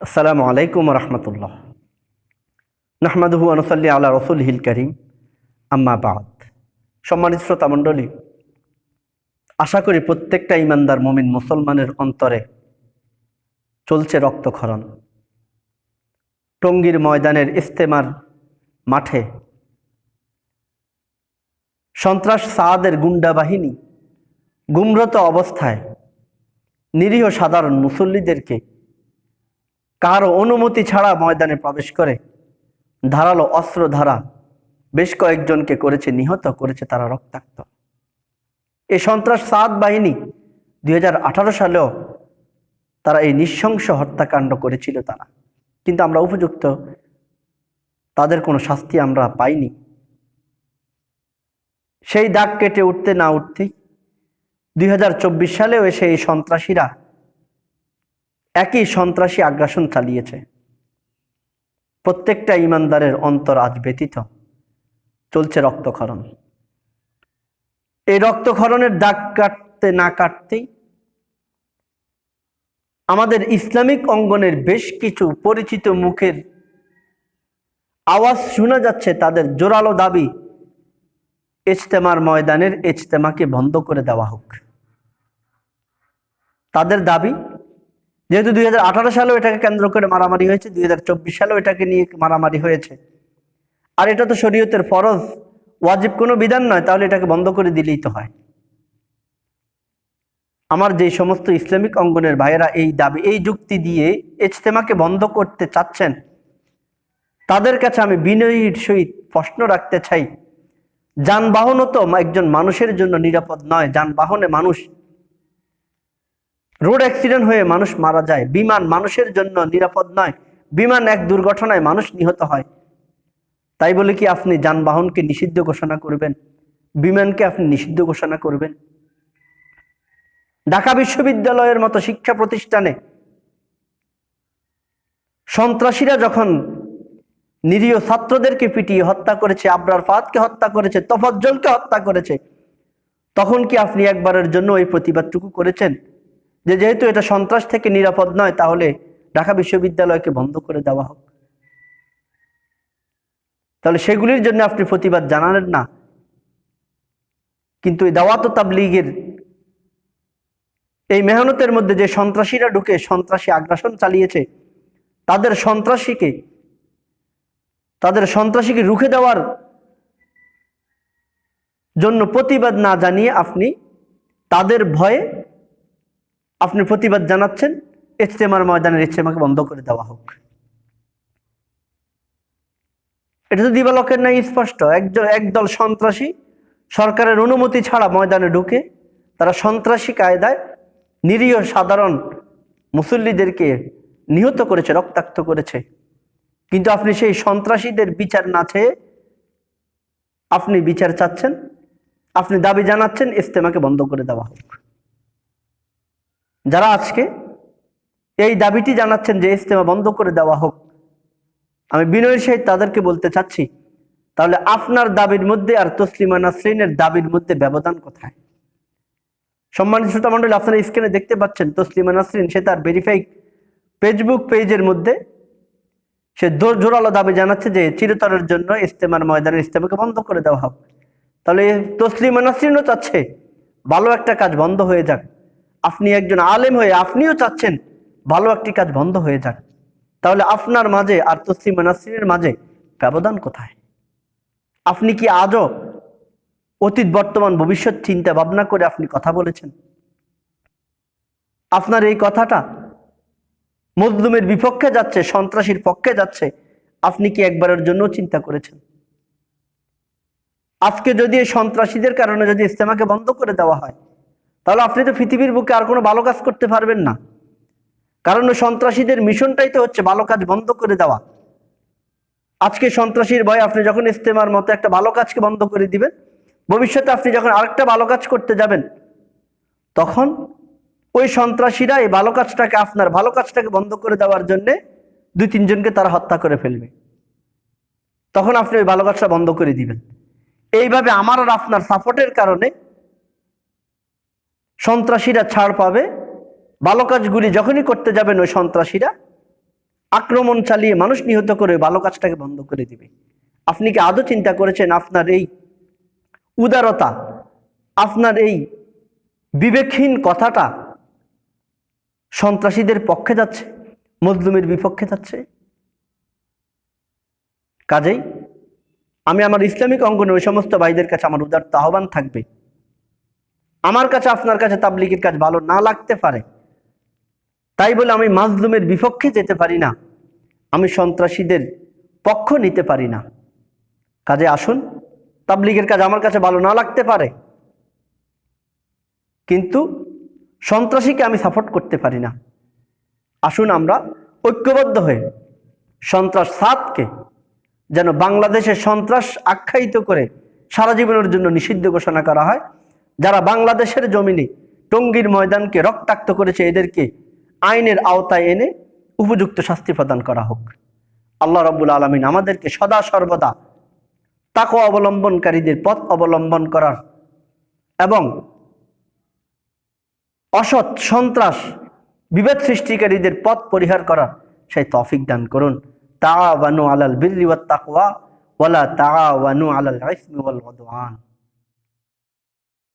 আসসালামু আলাইকুম রহমতুল্লাহ। নাহমাদহু আনসাল্লি আলা রসুল হিল করিম। আম্মা বাদ। সম্মানিত শ্রোতা মণ্ডলী, আশা করি প্রত্যেকটা ইমানদার মমিন মুসলমানের অন্তরে চলছে রক্তক্ষরণ। টঙ্গীর ময়দানের ইস্তেমার মাঠে সন্ত্রাস সাদের গুন্ডা বাহিনী গুমরত অবস্থায় নিরীহ সাধারণ মুসল্লিদেরকে কারও অনুমতি ছাড়া ময়দানে প্রবেশ করে? ধারালো অস্ত্র ধারা বেশ কয়েকজনকে করেছে, নিহত করেছে তারা রক্তাক্ত। এই সন্ত্রাস সাদ বাহিনী দুই হাজার আঠারো সালেও তারা এই নৃশংস হত্যাকাণ্ড করেছিল তারা। কিন্তু আমরা উপযুক্ত, তাদের কোনো শাস্তি আমরা পাইনি। সেই দাগ কেটে উঠতে না উঠতেই দুই হাজার চব্বিশ সালেও এসে এই সন্ত্রাসীরা একই সন্ত্রাসী আগ্রাসন চালিয়েছে। প্রত্যেকটা ইমানদারের অন্তর আজ ব্যতীত। চলছে রক্তক্ষরণ। এই রক্তক্ষরণের দাগ কাটতে না কাটতেই আমাদের ইসলামিক অঙ্গনের বেশ কিছু পরিচিত মুখের আওয়াজ শোনা যাচ্ছে তাদের জোরালো দাবি, ইজতেমার ময়দানের ইজতেমাকে বন্ধ করে দেওয়া হোক। তাদের দাবি যেহেতু দুই সালেও এটাকে কেন্দ্র করে মারামারি হয়েছে, দুই হাজার সালেও এটাকে নিয়ে মারামারি হয়েছে। আর এটা তো শরীয়তের ফরজ, ওয়াজিব কোনো বিধান নয়, তাহলে এটাকে বন্ধ করে দিলেই তো হয়। আমার যে সমস্ত ইসলামিক অঙ্গনের ভাইয়েরা এই দাবি, এই যুক্তি দিয়ে ইজতেমাকে বন্ধ করতে চাচ্ছেন, তাদের কাছে আমি বিনয়ীর সহিত প্রশ্ন রাখতে চাই। যানবাহনও তো একজন মানুষের জন্য নিরাপদ নয়, যানবাহনে মানুষ রোড অ্যাক্সিডেন্ট হয়ে মানুষ মারা যায়। বিমান মানুষের জন্য নিরাপদ নয়। বিমান এক দুর্ঘটনায় মানুষ নিহত হয়। তাই বলে কি আপনি যানবাহনকে নিষিদ্ধ ঘোষণা করবেন? বিমানকে আপনি নিষিদ্ধ ঘোষণা করবেন? ঢাকা বিশ্ববিদ্যালয়ের মতো শিক্ষা প্রতিষ্ঠানে সন্ত্রাসীরা যখন নিরীহ ছাত্রদেরকে পিটিয়ে হত্যা করেছে, আবরার ফাদকে হত্যা করেছে, তফজ্জলকে হত্যা করেছে, তখন কি আপনি একবারের জন্য ওই প্রতিবাদটুকু করেছেন? যে যেহেতু এটা সন্ত্রাস থেকে নিরাপদ নয়, তাহলে ঢাকা বিশ্ববিদ্যালয়কে বন্ধ করে দেওয়া হোক। তাহলে সেগুলির জন্য আপনি প্রতিবাদ জানালেন না। কিন্তু এই দাওয়াত তাবলিগের এই মেহনতের মধ্যে যে সন্ত্রাসীরা ঢুকে, সন্ত্রাসী আগ্রাসন চালিয়েছে, তাদের সন্ত্রাসীকে তাদের সন্ত্রাসীকে রুখে দেওয়ার জন্য প্রতিবাদ না জানিয়ে আপনি তাদের ভয়ে আপনি প্রতিবাদ জানাচ্ছেন, ইজতেমার ময়দানের ইজতেমাকে বন্ধ করে দেওয়া হোক। এটা তো দিবালকের নাই স্পষ্ট একজন একদল সন্ত্রাসী সরকারের অনুমতি ছাড়া ময়দানে ঢুকে তারা সন্ত্রাসী কায়দায় নিরীহ সাধারণ মুসল্লিদেরকে নিহত করেছে, রক্তাক্ত করেছে। কিন্তু আপনি সেই সন্ত্রাসীদের বিচার না চেয়ে আপনি বিচার চাচ্ছেন, আপনি দাবি জানাচ্ছেন ইস্তেমাকে বন্ধ করে দেওয়া হোক। যারা আজকে এই দাবিটি জানাচ্ছেন যে ইজতেমা বন্ধ করে দেওয়া হোক, আমি বিনয়ের সহিত তাদেরকে বলতে চাচ্ছি, তাহলে আপনার দাবির মধ্যে আর তসলিমা নাসরিনের দাবির মধ্যে ব্যবধান কোথায়? সম্মানিত শ্রোতা মন্ডলী আপনারা স্ক্রিনে দেখতে পাচ্ছেন, তসলিমা নাসরিন, সে তার ভেরিফাই ফেসবুক পেজের মধ্যে সে জোরালো দাবি জানাচ্ছে যে চিরতরের জন্য ইস্তেমার ময়দানের ইস্তেমাকে বন্ধ করে দেওয়া হোক। তাহলে তসলিমা নাসরিনও চাচ্ছে ভালো একটা কাজ বন্ধ হয়ে যাক। আপনি একজন আলেম হয়ে আপনিও চাচ্ছেন ভালো একটি কাজ বন্ধ হয়ে যাক, তাহলে আপনার মাঝে আর তসলিমা মাঝে ব্যবধান কোথায়? আপনি কি আজও অতীত বর্তমান ভবিষ্যৎ চিন্তা ভাবনা করে আপনি কথা বলেছেন? আপনার এই কথাটা মজলুমের বিপক্ষে যাচ্ছে, সন্ত্রাসীর পক্ষে যাচ্ছে, আপনি কি একবারের জন্য চিন্তা করেছেন? আজকে যদি সন্ত্রাসীদের কারণে যদি ইস্তেমাকে বন্ধ করে দেওয়া হয় তাহলে আপনি তো পৃথিবীর বুকে আর কোনো ভালো কাজ করতে পারবেন না। কারণ ওই সন্ত্রাসীদের মিশনটাই তো হচ্ছে ভালো কাজ বন্ধ করে দেওয়া। আজকে সন্ত্রাসীর ভয়ে আপনি যখন ইস্তেমার মতো একটা ভালো কাজকে বন্ধ করে দিবেন, ভবিষ্যতে আপনি যখন আরেকটা ভালো কাজ করতে যাবেন, তখন ওই সন্ত্রাসীরা এই ভালো কাজটাকে, আপনার ভালো কাজটাকে বন্ধ করে দেওয়ার জন্যে দুই তিনজনকে তারা হত্যা করে ফেলবে। তখন আপনি ওই ভালো কাজটা বন্ধ করে দিবেন। এইভাবে আমার আর আপনার সাপোর্টের কারণে সন্ত্রাসীরা ছাড় পাবে। ভালো কাজগুলি যখনই করতে যাবেন ওই সন্ত্রাসীরা আক্রমণ চালিয়ে মানুষ নিহত করে ভালো কাজটাকে বন্ধ করে দিবে। আপনি কি আদৌ চিন্তা করেছেন আপনার এই উদারতা, আপনার এই বিবেকহীন কথাটা সন্ত্রাসীদের পক্ষে যাচ্ছে, মজলুমের বিপক্ষে যাচ্ছে? কাজেই আমি আমার ইসলামিক অঙ্গনে ওই সমস্ত ভাইদের কাছে আমার উদার আহ্বান থাকবে। আমার কাছে, আপনার কাছে তাবলিগের কাজ ভালো না লাগতে পারে। তাই বলে আমি মাজলুমের বিপক্ষে যেতে পারি না। আমি সন্ত্রাসীদের পক্ষ নিতে পারি না। কাজে আসুন, তাবলিগের কাজ আমার কাছে ভালো না লাগতে পারে। কিন্তু সন্ত্রাসীকে আমি সাপোর্ট করতে পারি না। আসুন আমরা ঐক্যবদ্ধ হয়ে সন্ত্রাস সাতকে যেন বাংলাদেশের সন্ত্রাস আখ্যায়িত করে সারা জীবনের জন্য নিষিদ্ধ ঘোষণা করা হয়। যারা বাংলাদেশের জমিনে টঙ্গীর ময়দানকে রক্তাক্ত করেছে, এদেরকে আইনের আওতায় এনে উপযুক্ত শাস্তি প্রদান করা হোক। আল্লাহ রব্বুল আলমিন আমাদেরকে সদা সর্বদা তাকে অবলম্বনকারীদের পথ অবলম্বন করার এবং অসৎ সন্ত্রাস বিভেদ সৃষ্টিকারীদের পথ পরিহার করার সেই তফিক দান করুন। তাওয়ানু আলাল বিররি ওয়াত তাকওয়া, ওয়ালা তাওয়ানু আলাল ইসমি ওয়াল উদওয়ান।